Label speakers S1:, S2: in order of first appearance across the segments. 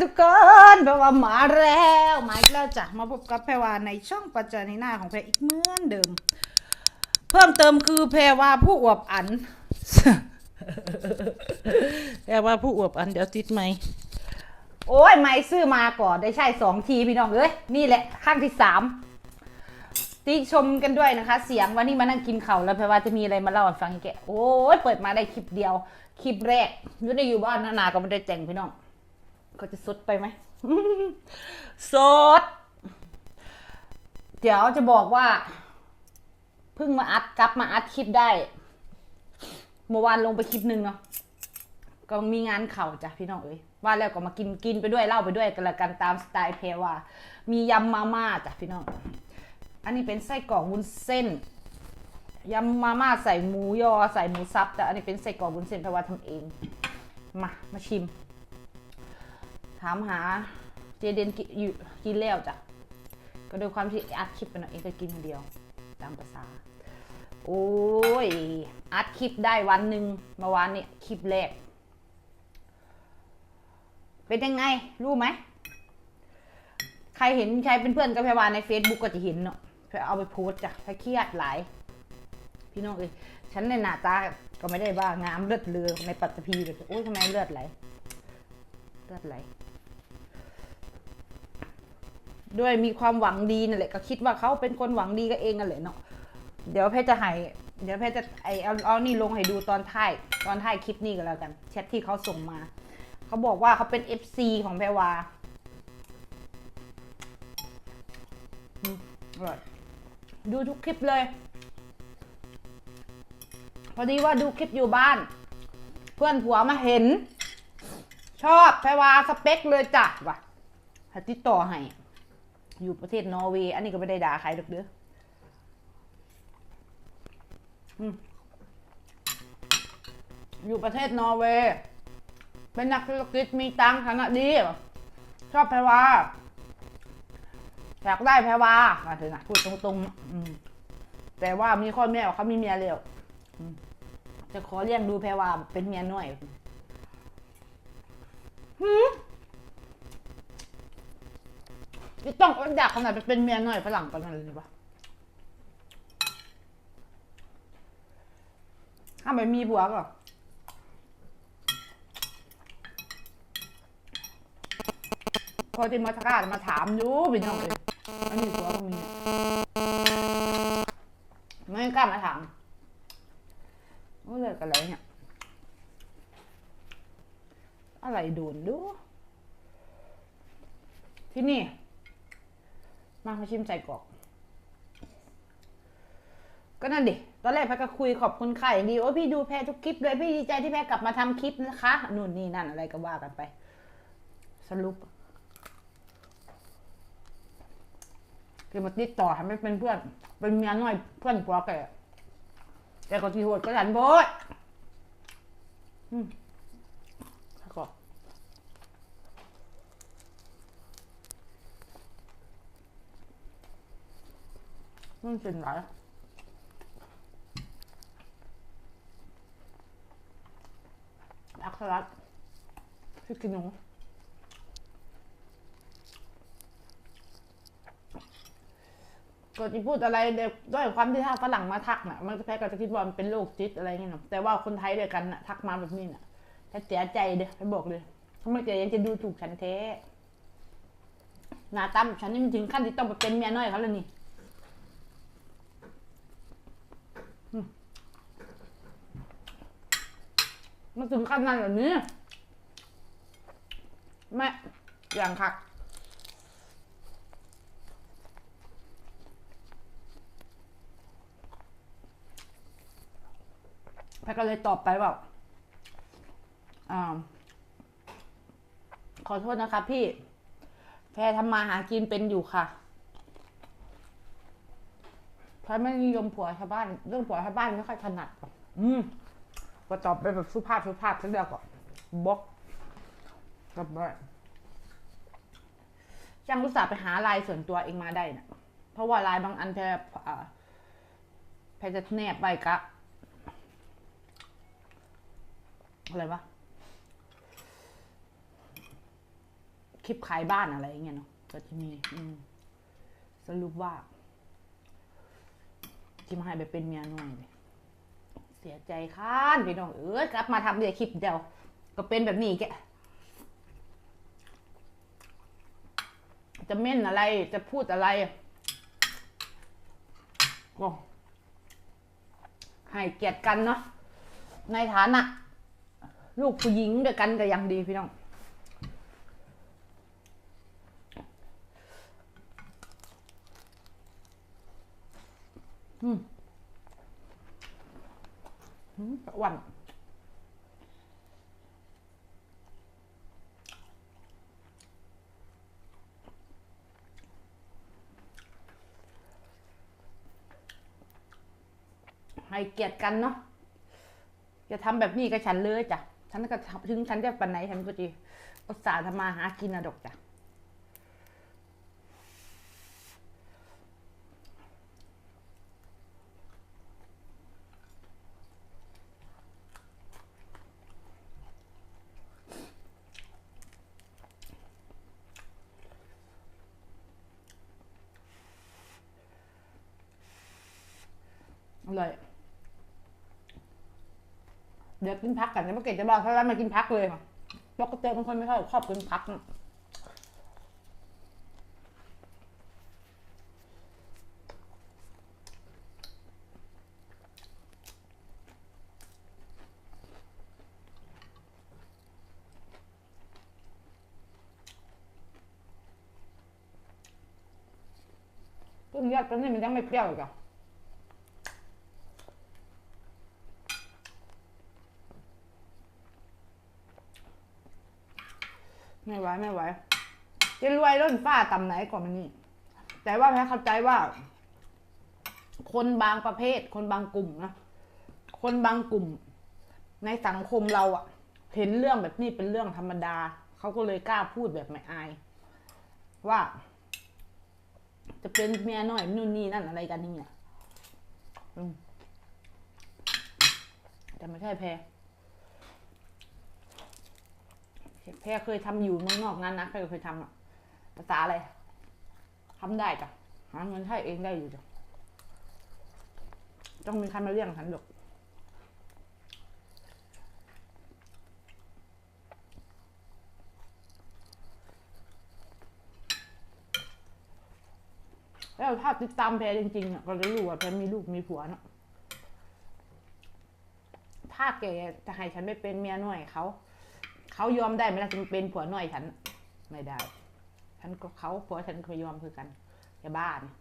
S1: ทุกคนแปลว่ามาแล้วมาอีกแล้วจ้ะมาพบกับแพรวาในช่องปัจจานินาของแพรอีกเหมือนเดิม เพิ่มเติมคือแพรวาผู้อวบอันแพรวาผู้อวบอันเดี๋ยวติดไหมโอ้ยไม่ซื้อมาก่อนได้ใช่สองทีพี่น้องเอ้ยนี่แหละข้างที่สามติชมกันด้วยนะคะ เสียงวันนี้มานั่งกินเขาวแล้วแพรวาจะมีอะไรมาเล่าให้ฟังแกโอ้ยเปิดมาได้คลิปเดียว คลิปแรกยุ่ในอยู่บ้านนานาก็ไม่ได้แต่งพี่น้อง เขาจะสดไปไหมสดเดี๋ยวจะบอกว่า เพิ่งมาอัดกลับมาอัดคลิปได้ เมื่อวานลงไปคลิปหนึ่งเนาะก็มีงานเข่าจ้ะพี่น้องเอ้ยว่าแล้วก็มากินกินไปด้วยเล่าไปด้วยกันละกันตามสไตล์เพรว่า มียำมาม่าจ้ะพี่น้อง อันนี้เป็นไส้กรอกวุ้นเส้นยำมาม่าใส่หมูยอใส่หมูสับแต่อันนี้เป็นไส้กรอกวุ้นเส้นเพราะว่าทำเอง มามาชิม ถามหาเจเดนกิอยู่กินแล้วจ้ะก็โดยความที่อัดคลิปไปหน่อยเองก็กินคนเดียวตามภาษา โอ้ย อัดคลิปได้วันหนึ่งเมื่อวานเนี่ยคลิปแรก เป็นยังไง รู้ไหม ใครเห็นใครเป็นเพื่อนกับพยวานใน Facebook ก็จะเห็นเนาะเอาไปโพสจ้ะถ้าเครียดหลาย พี่น้องเอ้ยฉันในหน้าตาก็ไม่ได้บ้างามเลือดเลือในปัตตภีเลยโอ้ยทำไมเลือดไหล เลือดไหล ด้วยมีความหวังดีนั่นแหละก็คิดว่าเขาเป็นคนหวังดีก็เองนั่นแหละเนาะเดี๋ยวแพทย์จะให้เดี๋ยวแพทย์จะไอเอาเอานี่ลงให้ดูตอนท้ายตอนท้ายคลิปนี้ก็แล้วกันแชทที่เขาส่งมาเขาบอกว่าเขาเป็น FC ของแพรวาร่อยดูทุกคลิปเลย พอดีว่าดูคลิปอยู่บ้าน เพื่อนผัวมาเห็น ชอบแพรวาสเปคเลยจ้ะว่ะติดต่อให้ อยู่ประเทศนอร์เวย์ อันนี้ก็ไม่ได้ด่าใครหรอกเด้ออืมอยู่ประเทศนอร์เวย์ เป็นนักธุรกิจมีตังค์ฐานะดี ชอบแพรวาอยากได้แพรวามาเถอะนะพูดตรงๆแต่ว่ามีข้อแม้ว่าเขามีเมียเร็วจะขอเลี้ยงดูแพรวาเป็นเมียน้อยจ ต้องอยากขนาดไปเป็นเมียน้อยฝรั่งกันเลยปะถ้าไมมีผัวก็พอที่มาทักการมาถามอยู่พี่น้องเลยไม่มีผัวก็มีไม่กล้ามาถามว่าเลิกอะไรเนี่ย อะไรโดนดู ที่นี่ มามาชิมใส่กรอกก็นั่นดิ ตอนแรกแพรก็คุยขอบคุณค่ะอย่างดีโอ้พี่ดูแพรทุกคลิปเลยพี่ดีใจที่แพรกลับมาทำคลิปนะคะ นู่นนี่นั่นอะไรก็ว่ากันไป สรุปคือมาติดต่อทำให้เป็นเพื่อน เป็นเมียน้อยเพื่อนผัวแกแต่ก็ที่โหดก็ฉันโบดอืมแล้วก็ มันเป็นไรผักสลัดพี่กินหนูก็จะพูดอะไรเด็กด้วยความที่ถ้าฝรั่งมาทักน่ะ มันจะแพ้ก็จะคิดว่ามันเป็นโรคจิตอะไรเงี้ยเนาะแต่ว่าคนไทยด้วยกันน่ะ ทักมาแบบนี้น่ะแค่เสียใจเด้อไปบอกเลยทำไมแกยังจะดูถูกฉันแท้หน้าตั้มฉันนี่มันถึงขั้นที่ต้องไปเป็นเมียน้อยเขาแล้วนี่ มันถึงขนนั้นเหรอเนี่ยแม่อย่างค่ะแพทก็เลยตอบไปแบบอ่าขอโทษนะคะพี่ แพรทำมาหากินเป็นอยู่ค่ะแพรไม่นิยมผัวชาวบ้าน เรื่องผัวชาวบ้านไม่ค่อยถนัด อืม ก็ตอบไปแบบสุภาพสุภาพสักเดียวก็บล็อกกลับบ้านจังรู้สึกไปหาลน์ส่วนตัวเองมาได้นะเพราะว่าลน์บางอันแพรอ่าแพรจะแนบไปกะอะไรวะคลิปขายบ้านอะไรอย่างเงี้ยเนาะก็จะมีอืมสรุปว่าที่มาให้ไปเป็นเมียน้อยเลย เสียใจค้านพี่น้องเอ้ยกลับมาทำเดียวคลิปเดียว ก็เป็นแบบนี้แกจะเม่นอะไรจะพูดอะไรโอให้เกียรติกันเนาะในฐานะลูกผู้หญิงด้วยกันก็ยังดีพี่น้องอืม วานให้เกียรติกันเนาะจะทำแบบนี้กับฉันเลยจ้ะ ฉันก็ถึงฉันจะปันไหนฉันก็จะอุตส่าห์ทำมาหากินนะดอกจ้ะ อร่อย เดี๋ยวกินพักกันจะไม่เก่งจะบอกเพราะว่ามากินพักเลยค่ะปกติเป็นคนไม่ค่อยชอบกินพักนะต้นยอดต้นนี้มันยังไม่เปรี้ยวอีกอะ ไม่ไหวไม่ไหวจะรวยล้นฟ้าต่ำไหนกว่ามันนี่แต่ว่าแพ้เข้าใจว่า คนบางประเภท คนบางกลุ่มนะคนบางกลุ่ม ในสังคมเราอะเห็นเรื่องแบบนี้เป็นเรื่องธรรมดา เขาก็เลยกล้าพูดแบบไม่อาย ว่า จะเป็นเมียน้อยนู่นนี่นั่นอะไรกันนี่เนี่ยแต่ไม่ใช่แพ้ แพรเคยทำอยู่เมืองนอกงานนะแพรเคยทำอะภาษาอะไรทำได้จ้ะหาเงินให้เองได้อยู่จ้ะต้องมีใครมาเลี้ยงฉันหรอกแล้วถ้าติดตามแพรจริงๆก็จะรู้ว่าแพรมีลูกมีผัวเนอะถ้าแกจะให้ฉันไปเป็นเมียหน้อยเขา เขายอมได้ไหมล่ะจึงเป็นผัวน่อยฉัน ไม่ได้ ฉันก็เขาผัวฉันก็ยอมคือกันอย่าบ้าเนี่ย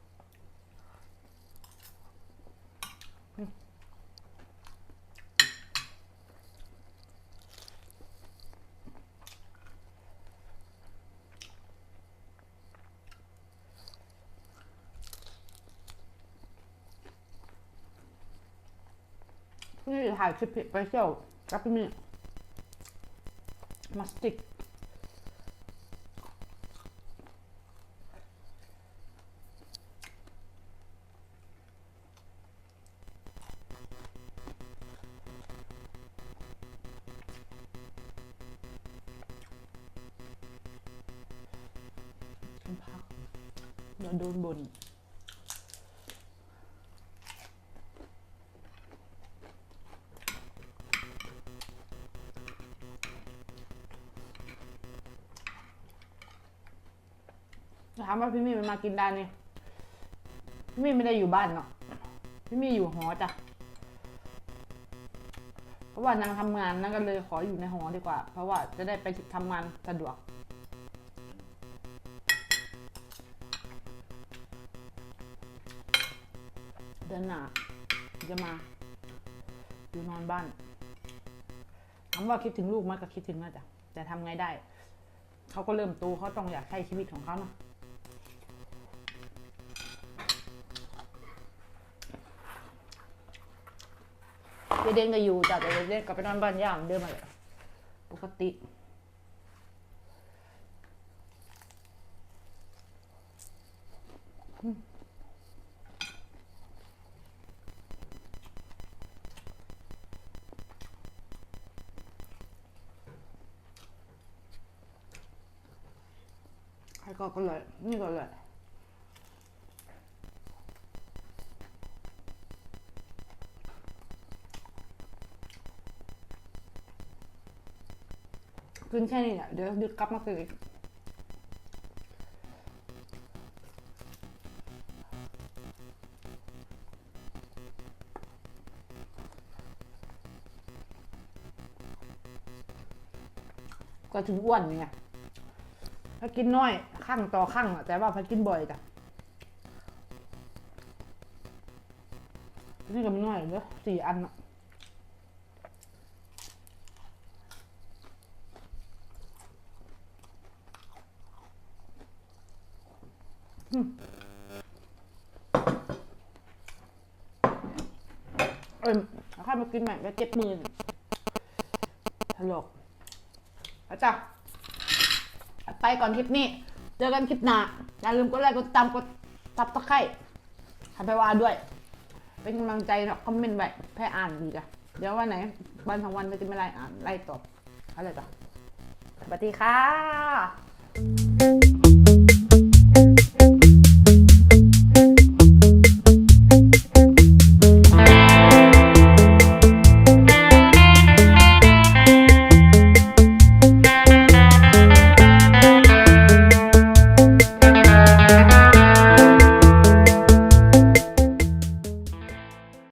S1: ที่ถ่ายคลิปไปเที่ยวกับพี่มี่ มาสติกกินพักเดี๋ยวโดนบน ถามว่าพี่มี่มันมากินได้นี่พี่มี่ไม่ได้อยู่บ้านเนาะพี่มี่อยู่หอจ้ะเพราะว่านางทำงานนางก็เลยขออยู่ในหอดีกว่า เพราะว่าจะได้ไปทำงานสะดวกเดือนหน้าจะมาอยู่นอนบ้านถามว่าคิดถึงลูกไหมก็คิดถึงนะจ๊ะแต่ทำไงได้ เขาก็เริ่มโตเขาต้องอยากใช้ชีวิตของเขาเนาะ เจเดนก็อยู่จ้ะแต่เจเดนกลับไปนอนบ้านย่าเหมือนเดิมมาเลยปกติอืมให้ก็ก็เกินแค่นี้แหละเดี๋ยวดึกกลับมากินอีกก็ถึงอ้วนไงถ้ากินน้อยข้างต่อข้างอะแต่ว่าพอกินบ่อยจ้ะนี่ก็ไม่น้อยเลยสี่อันอะ อ้ยเอาข้าวมากินใหม่แล้วเจ็บมือถลกเอาจ้ะไปก่อนคลิปนี้ เจอกันคลิปหน้า อย่าลืมกดไลค์กดตามกดซับตะไคร้ให้ไปว่าด้วย เป็นกำลังใจเนาะคอมเมนต์ไว้แพ้อ่านดีจ้ะเดี๋ยววันไหนวันสองวันก็จะไม่ไล่อ่านไล่ตอบอะไรจ้ะสวัสดีค่ะ